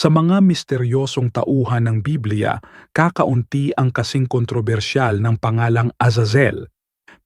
Sa mga misteryosong tauhan ng Biblia, kakaunti ang kasing kontrobersyal ng pangalang Azazel.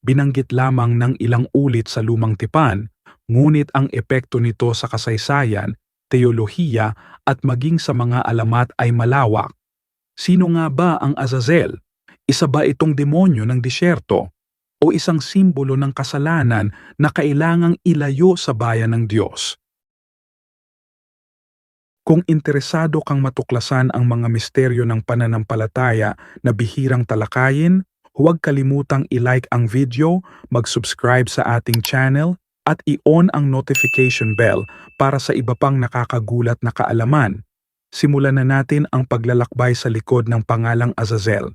Binanggit lamang ng ilang ulit sa lumang tipan, ngunit ang epekto nito sa kasaysayan, teolohiya at maging sa mga alamat ay malawak. Sino nga ba ang Azazel? Isa ba itong demonyo ng disyerto? O isang simbolo ng kasalanan na kailangang ilayo sa bayan ng Diyos? Kung interesado kang matuklasan ang mga misteryo ng pananampalataya na bihirang talakayin, huwag kalimutang i-like ang video, mag-subscribe sa ating channel, at i-on ang notification bell para sa iba pang nakakagulat na kaalaman. Simulan na natin ang paglalakbay sa likod ng pangalang Azazel.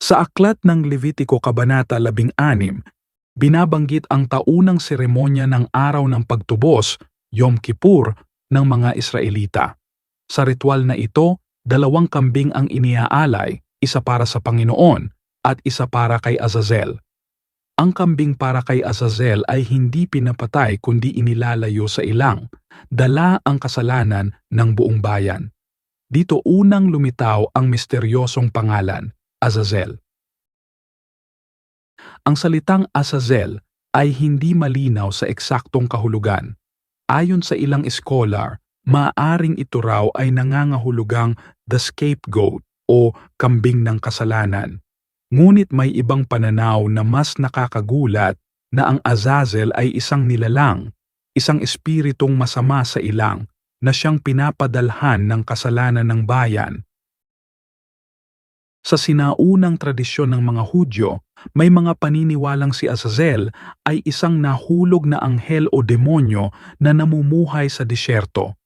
Sa aklat ng Levitiko Kabanata 16, binabanggit ang taunang seremonya ng araw ng pagtubos, Yom Kippur, ng mga Israelita. Sa ritual na ito, dalawang kambing ang iniaalay, isa para sa Panginoon at isa para kay Azazel. Ang kambing para kay Azazel ay hindi pinapatay kundi inilalayo sa ilang, dala ang kasalanan ng buong bayan. Dito unang lumitaw ang misteryosong pangalan, Azazel. Ang salitang Azazel ay hindi malinaw sa eksaktong kahulugan. Ayon sa ilang scholar, maaring ito raw ay nangangahulugang the scapegoat o kambing ng kasalanan. Ngunit may ibang pananaw na mas nakakagulat na ang Azazel ay isang nilalang, isang espiritong masama sa ilang na siyang pinapadalhan ng kasalanan ng bayan. Sa sinaunang tradisyon ng mga Hudyo, may mga paniniwalang si Azazel ay isang nahulog na anghel o demonyo na namumuhay sa disyerto.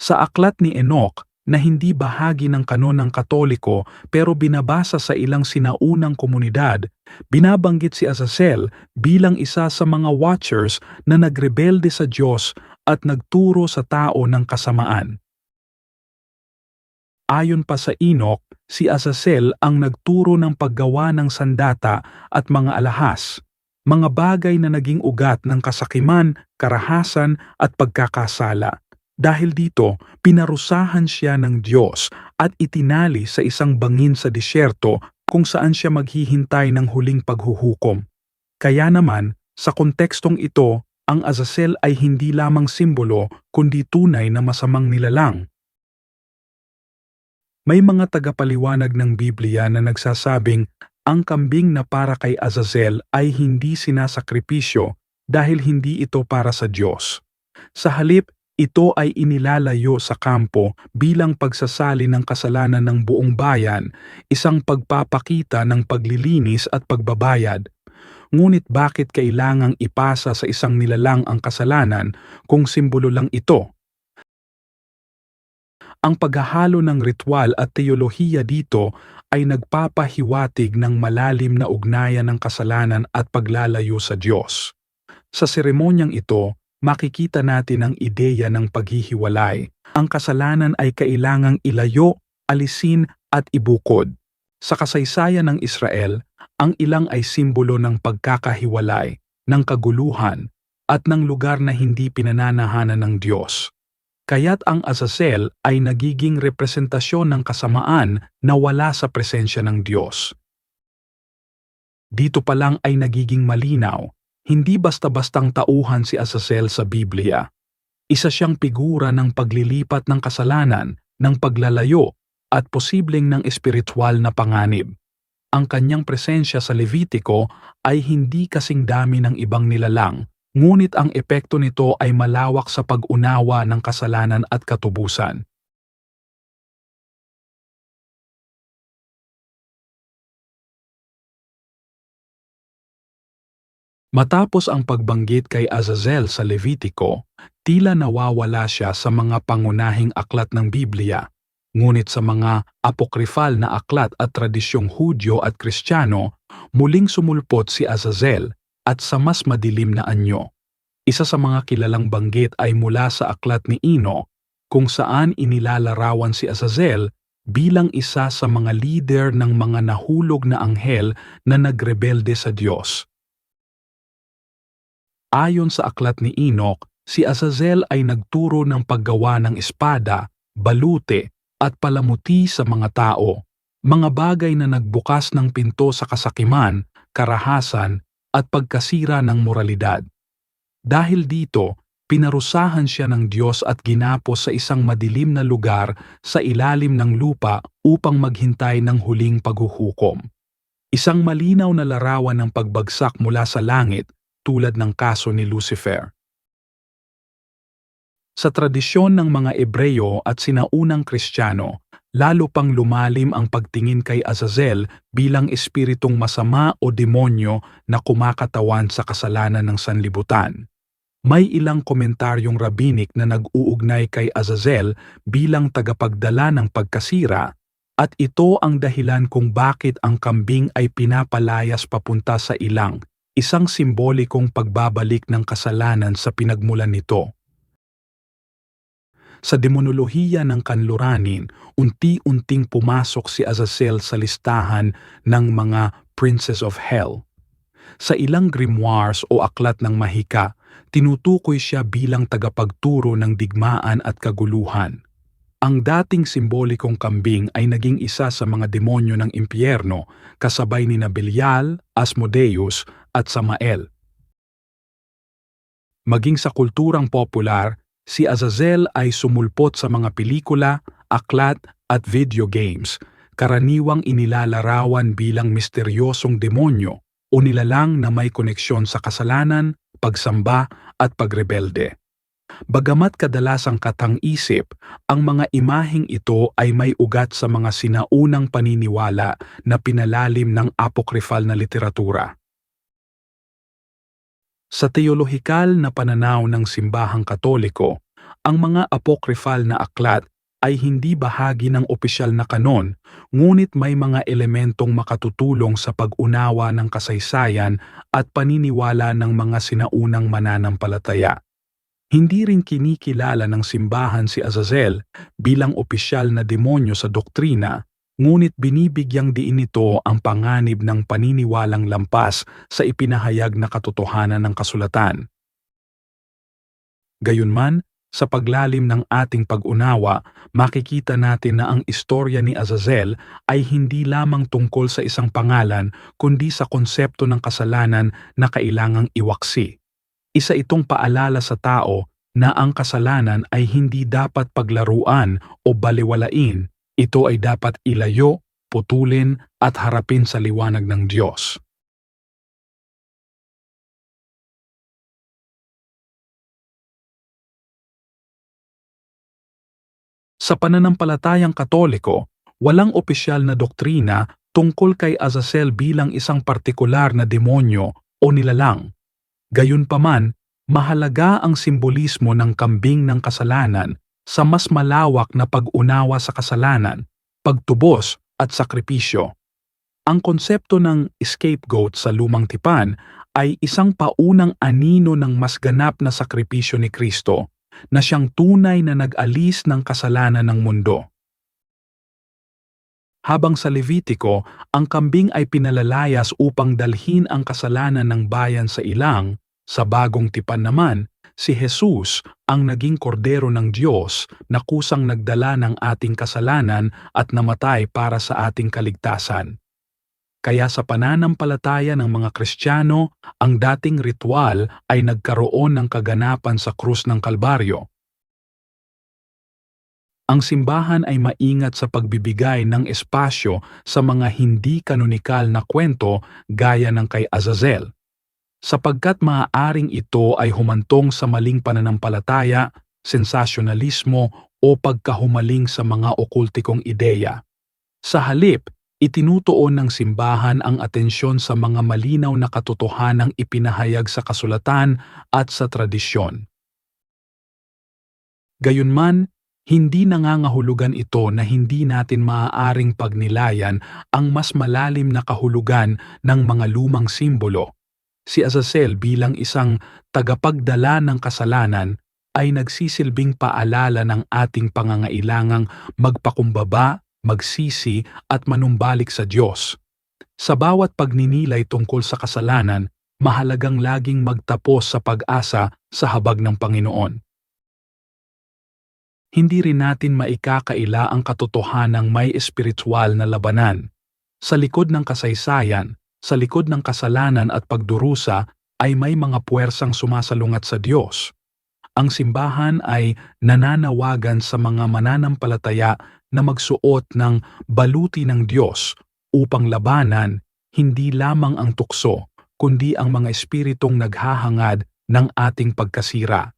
Sa aklat ni Enoch, na hindi bahagi ng kanon ng Katoliko pero binabasa sa ilang sinaunang komunidad, binabanggit si Azazel bilang isa sa mga watchers na nagrebelde sa Diyos at nagturo sa tao ng kasamaan. Ayon pa sa Enoch, si Azazel ang nagturo ng paggawa ng sandata at mga alahas, mga bagay na naging ugat ng kasakiman, karahasan at pagkakasala dahil dito, pinarusahan siya ng Diyos at itinali sa isang bangin sa disyerto kung saan siya maghihintay ng huling paghuhukom. Kaya naman, sa kontekstong ito, ang Azazel ay hindi lamang simbolo kundi tunay na masamang nilalang. May mga tagapaliwanag ng Biblia na nagsasabing ang kambing na para kay Azazel ay hindi sinasakripisyo dahil hindi ito para sa Diyos. Sa halip, ito ay inilalayo sa kampo bilang pagsasali ng kasalanan ng buong bayan, isang pagpapakita ng paglilinis at pagbabayad. Ngunit bakit kailangang ipasa sa isang nilalang ang kasalanan kung simbolo lang ito? Ang paghahalo ng ritual at teolohiya dito ay nagpapahiwatig ng malalim na ugnayan ng kasalanan at paglalayo sa Diyos. Sa seremonyang ito, makikita natin ang ideya ng paghihiwalay. Ang kasalanan ay kailangang ilayo, alisin at ibukod. Sa kasaysayan ng Israel, ang ilang ay simbolo ng pagkakahiwalay, ng kaguluhan, at ng lugar na hindi pinananahanan ng Diyos. Kaya't ang Azazel ay nagiging representasyon ng kasamaan na wala sa presensya ng Diyos. Dito pa lang ay nagiging malinaw hindi basta-bastang tauhan si Azazel sa Biblia. Isa siyang figura ng paglilipat ng kasalanan, ng paglalayo, at posibleng ng espiritual na panganib. Ang kanyang presensya sa Levitiko ay hindi kasing dami ng ibang nilalang, ngunit ang epekto nito ay malawak sa pag-unawa ng kasalanan at katubusan. Matapos ang pagbanggit kay Azazel sa Levitiko, tila nawawala siya sa mga pangunahing aklat ng Biblia. Ngunit sa mga apokrifal na aklat at tradisyong Hudyo at Kristiyano, muling sumulpot si Azazel at sa mas madilim na anyo. Isa sa mga kilalang banggit ay mula sa aklat ni Ino, kung saan inilalarawan si Azazel bilang isa sa mga leader ng mga nahulog na anghel na nagrebelde sa Diyos Ayon sa aklat ni Enoch, si Azazel ay nagturo ng paggawa ng espada, balute, at palamuti sa mga tao, mga bagay na nagbukas ng pinto sa kasakiman, karahasan, at pagkasira ng moralidad. Dahil dito, pinarusahan siya ng Diyos at ginapos sa isang madilim na lugar sa ilalim ng lupa upang maghintay ng huling paghuhukom. Isang malinaw na larawan ng pagbagsak mula sa langit tulad ng kaso ni Lucifer. Sa tradisyon ng mga Ebreyo at sinaunang Kristiyano, lalo pang lumalim ang pagtingin kay Azazel bilang espiritong masama o demonyo na kumakatawan sa kasalanan ng sanlibutan. May ilang komentaryong rabinik na nag-uugnay kay Azazel bilang tagapagdala ng pagkasira at ito ang dahilan kung bakit ang kambing ay pinapalayas papunta sa ilang, isang simbolikong pagbabalik ng kasalanan sa pinagmulan nito. Sa demonolohiya ng kanluranin, unti-unting pumasok si Azazel sa listahan ng mga Princess of Hell. Sa ilang grimoires o aklat ng mahika, tinutukoy siya bilang tagapagturo ng digmaan at kaguluhan. Ang dating simbolikong kambing ay naging isa sa mga demonyo ng impyerno kasabay ni Belial, Asmodeus at Samael. Maging sa kulturang popular, si Azazel ay sumulpot sa mga pelikula, aklat at video games, karaniwang inilalarawan bilang misteryosong demonyo o nilalang na may koneksyon sa kasalanan, pagsamba at pagrebelde. Bagamat kadalasang katang-isip, ang mga imaheng ito ay may ugat sa mga sinaunang paniniwala na pinalalim ng apokryphal na literatura. Sa teolohikal na pananaw ng simbahang katoliko, ang mga apokryphal na aklat ay hindi bahagi ng opisyal na kanon, ngunit may mga elementong makatutulong sa pag-unawa ng kasaysayan at paniniwala ng mga sinaunang mananampalataya. Hindi rin kinikilala ng simbahan si Azazel bilang opisyal na demonyo sa doktrina ngunit binibigyang diin nito ang panganib ng paniniwalang lampas sa ipinahayag na katotohanan ng kasulatan. Gayunman, sa paglalim ng ating pag-unawa, makikita natin na ang istorya ni Azazel ay hindi lamang tungkol sa isang pangalan kundi sa konsepto ng kasalanan na kailangang iwaksi. Isa itong paalala sa tao na ang kasalanan ay hindi dapat paglaruan o baliwalain ito ay dapat ilayo, putulin at harapin sa liwanag ng Diyos. Sa pananampalatayang katoliko, walang opisyal na doktrina tungkol kay Azazel bilang isang partikular na demonyo o nilalang. Gayunpaman, mahalaga ang simbolismo ng kambing ng kasalanan sa mas malawak na pag-unawa sa kasalanan, pagtubos at sakripisyo. Ang konsepto ng scapegoat sa lumang tipan ay isang paunang anino ng mas ganap na sakripisyo ni Kristo na siyang tunay na nag-alis ng kasalanan ng mundo. Habang sa Levitiko, ang kambing ay pinalalayas upang dalhin ang kasalanan ng bayan sa ilang, sa bagong tipan naman, si Jesus ang naging kordero ng Diyos na kusang nagdala ng ating kasalanan at namatay para sa ating kaligtasan. Kaya sa pananampalataya ng mga Kristiyano, ang dating ritual ay nagkaroon ng kaganapan sa krus ng Kalbaryo. Ang simbahan ay maingat sa pagbibigay ng espasyo sa mga hindi kanonikal na kwento gaya ng kay Azazel sapagkat maaaring ito ay humantong sa maling pananampalataya, sensasyonalismo o pagkahumaling sa mga okultikong ideya. Sa halip, itinutuon ng simbahan ang atensyon sa mga malinaw na katotohanang ipinahayag sa kasulatan at sa tradisyon. Gayunman, hindi nangangahulugan ito na hindi natin maaaring pagnilayan ang mas malalim na kahulugan ng mga lumang simbolo si Azazel bilang isang tagapagdala ng kasalanan ay nagsisilbing paalala ng ating pangangailangang magpakumbaba, magsisi at manumbalik sa Diyos. Sa bawat pagninilay tungkol sa kasalanan, mahalagang laging magtapos sa pag-asa sa habag ng Panginoon. Hindi rin natin maikakaila ang katotohanang may espiritual na labanan. Sa likod ng kasaysayan, sa likod ng kasalanan at pagdurusa ay may mga puwersang sumasalungat sa Diyos. Ang simbahan ay nananawagan sa mga mananampalataya na magsuot ng baluti ng Diyos upang labanan hindi lamang ang tukso, kundi ang mga espiritong naghahangad ng ating pagkasira.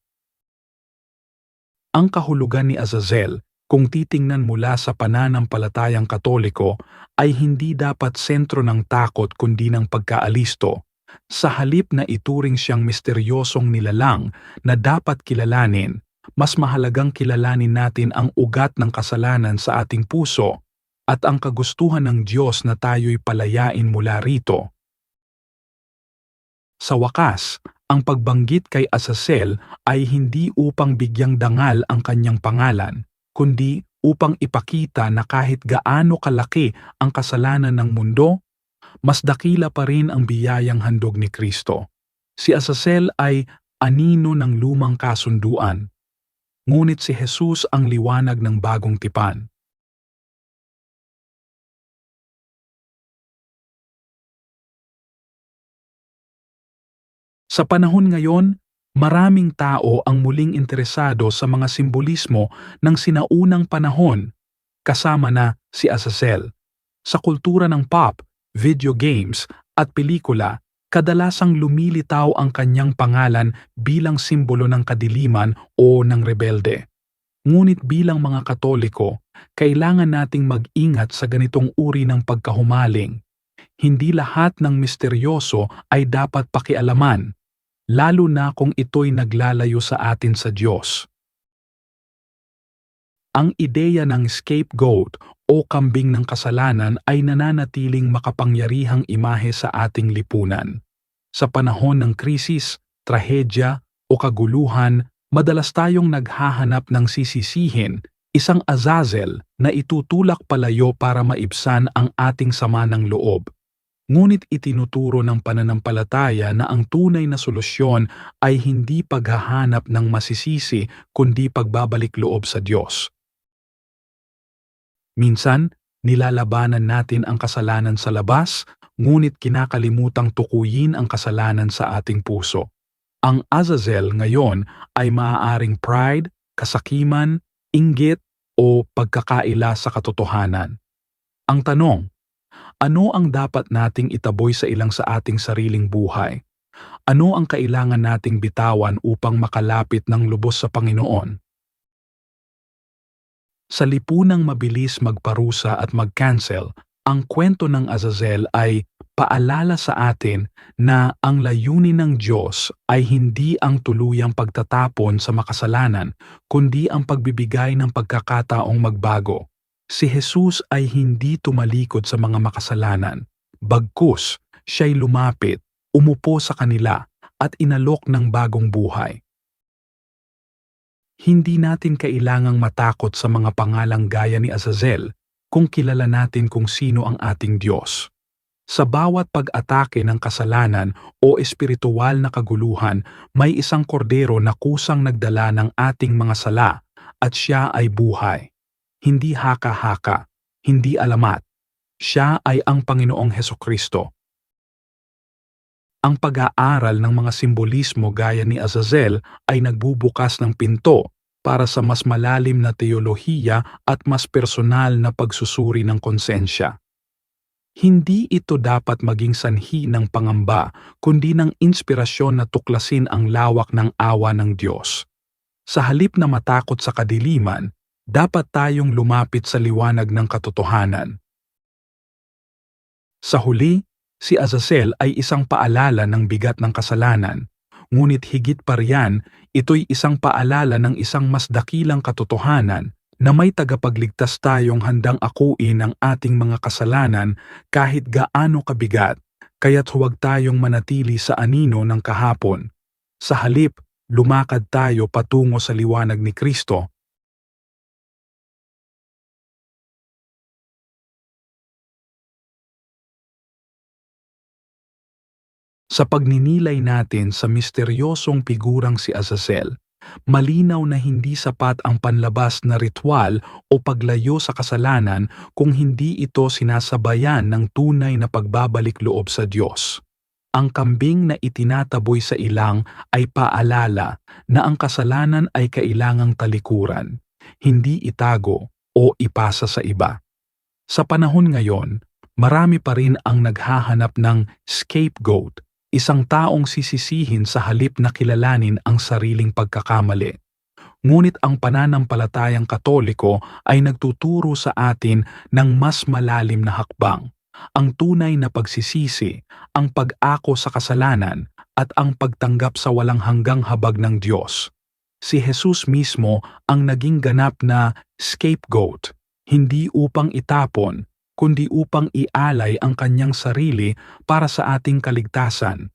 Ang kahulugan ni Azazel, kung titingnan mula sa pananampalatayang katoliko, ay hindi dapat sentro ng takot kundi ng pagkaalisto. Sa halip na ituring siyang misteryosong nilalang na dapat kilalanin, mas mahalagang kilalanin natin ang ugat ng kasalanan sa ating puso at ang kagustuhan ng Diyos na tayo'y palayain mula rito. Sa wakas, ang pagbanggit kay Azazel ay hindi upang bigyang dangal ang kanyang pangalan, kundi upang ipakita na kahit gaano kalaki ang kasalanan ng mundo, mas dakila pa rin ang biyayang handog ni Kristo. Si Azazel ay anino ng lumang kasunduan, ngunit si Jesus ang liwanag ng bagong tipan. Sa panahon ngayon, maraming tao ang muling interesado sa mga simbolismo ng sinaunang panahon, kasama na si Azazel. Sa kultura ng pop, video games at pelikula, kadalasang lumilitaw ang kanyang pangalan bilang simbolo ng kadiliman o ng rebelde. Ngunit bilang mga Katoliko, kailangan nating mag-ingat sa ganitong uri ng pagkahumaling. Hindi lahat ng misteryoso ay dapat pakialaman lalo na kung ito'y naglalayo sa atin sa Diyos. Ang ideya ng scapegoat o kambing ng kasalanan ay nananatiling makapangyarihang imahe sa ating lipunan. Sa panahon ng krisis, trahedya o kaguluhan, madalas tayong naghahanap ng sisisihin, isang azazel na itutulak palayo para maibsan ang ating sama ng loob. Ngunit itinuturo ng pananampalataya na ang tunay na solusyon ay hindi paghahanap ng masisisi kundi pagbabalik loob sa Diyos. Minsan, nilalabanan natin ang kasalanan sa labas, ngunit kinakalimutang tukuyin ang kasalanan sa ating puso. Ang Azazel ngayon ay maaaring pride, kasakiman, inggit o pagkakaila sa katotohanan. Ang tanong, ano ang dapat nating itaboy sa ilang sa ating sariling buhay? Ano ang kailangan nating bitawan upang makalapit ng lubos sa Panginoon? Sa lipunang mabilis magparusa at mag-cancel, ang kwento ng Azazel ay paalala sa atin na ang layunin ng Diyos ay hindi ang tuluyang pagtatapon sa makasalanan, kundi ang pagbibigay ng pagkakataong magbago. Si Jesus ay hindi tumalikod sa mga makasalanan. Bagkus, siya'y lumapit, umupo sa kanila at inalok ng bagong buhay. Hindi natin kailangang matakot sa mga pangalang gaya ni Azazel kung kilala natin kung sino ang ating Diyos. Sa bawat pag-atake ng kasalanan o espiritual na kaguluhan, may isang kordero na kusang nagdala ng ating mga sala at siya ay buhay hindi haka-haka, hindi alamat. Siya ay ang Panginoong Heso Kristo. Ang pag-aaral ng mga simbolismo gaya ni Azazel ay nagbubukas ng pinto para sa mas malalim na teolohiya at mas personal na pagsusuri ng konsensya. Hindi ito dapat maging sanhi ng pangamba, kundi ng inspirasyon na tuklasin ang lawak ng awa ng Diyos. Sa halip na matakot sa kadiliman, dapat tayong lumapit sa liwanag ng katotohanan. Sa huli, si Azazel ay isang paalala ng bigat ng kasalanan, ngunit higit pa riyan, ito'y isang paalala ng isang mas dakilang katotohanan na may tagapagligtas tayong handang akuin ang ating mga kasalanan kahit gaano kabigat, kaya't huwag tayong manatili sa anino ng kahapon. Sa halip, lumakad tayo patungo sa liwanag ni Kristo Sa pagninilay natin sa misteryosong figurang si Azazel, malinaw na hindi sapat ang panlabas na ritual o paglayo sa kasalanan kung hindi ito sinasabayan ng tunay na pagbabalik loob sa Diyos. Ang kambing na itinataboy sa ilang ay paalala na ang kasalanan ay kailangang talikuran, hindi itago o ipasa sa iba. Sa panahon ngayon, marami pa rin ang naghahanap ng scapegoat, isang taong sisisihin sa halip na kilalanin ang sariling pagkakamali. Ngunit ang pananampalatayang katoliko ay nagtuturo sa atin ng mas malalim na hakbang, ang tunay na pagsisisi, ang pag-ako sa kasalanan, at ang pagtanggap sa walang hanggang habag ng Diyos. Si Jesus mismo ang naging ganap na scapegoat, hindi upang itapon, kundi upang ialay ang kanyang sarili para sa ating kaligtasan.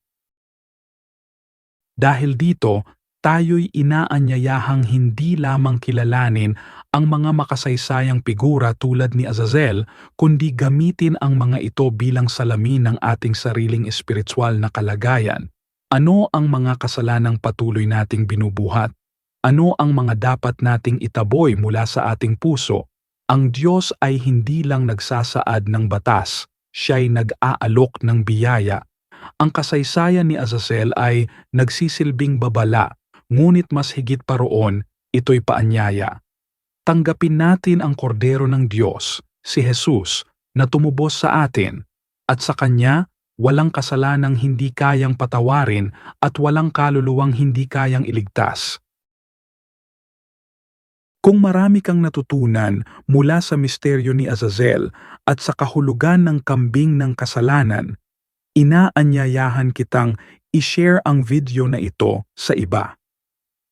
Dahil dito, tayo'y inaanyayahang hindi lamang kilalanin ang mga makasaysayang figura tulad ni Azazel, kundi gamitin ang mga ito bilang salamin ng ating sariling espiritual na kalagayan. Ano ang mga kasalanang patuloy nating binubuhat? Ano ang mga dapat nating itaboy mula sa ating puso? Ang Diyos ay hindi lang nagsasaad ng batas, siya'y nag-aalok ng biyaya. Ang kasaysayan ni Azazel ay nagsisilbing babala, ngunit mas higit pa roon, ito'y paanyaya. Tanggapin natin ang kordero ng Diyos, si Jesus, na tumubos sa atin, at sa Kanya, walang kasalanang hindi kayang patawarin at walang kaluluwang hindi kayang iligtas. Kung marami kang natutunan mula sa misteryo ni Azazel at sa kahulugan ng kambing ng kasalanan, inaanyayahan kitang i-share ang video na ito sa iba.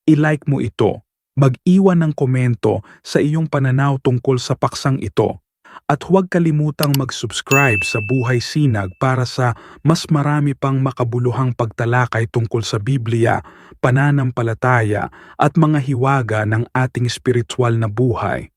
I-like mo ito, mag-iwan ng komento sa iyong pananaw tungkol sa paksang ito, at huwag kalimutang mag-subscribe sa Buhay Sinag para sa mas marami pang makabuluhang pagtalakay tungkol sa Biblia, pananampalataya at mga hiwaga ng ating spiritual na buhay.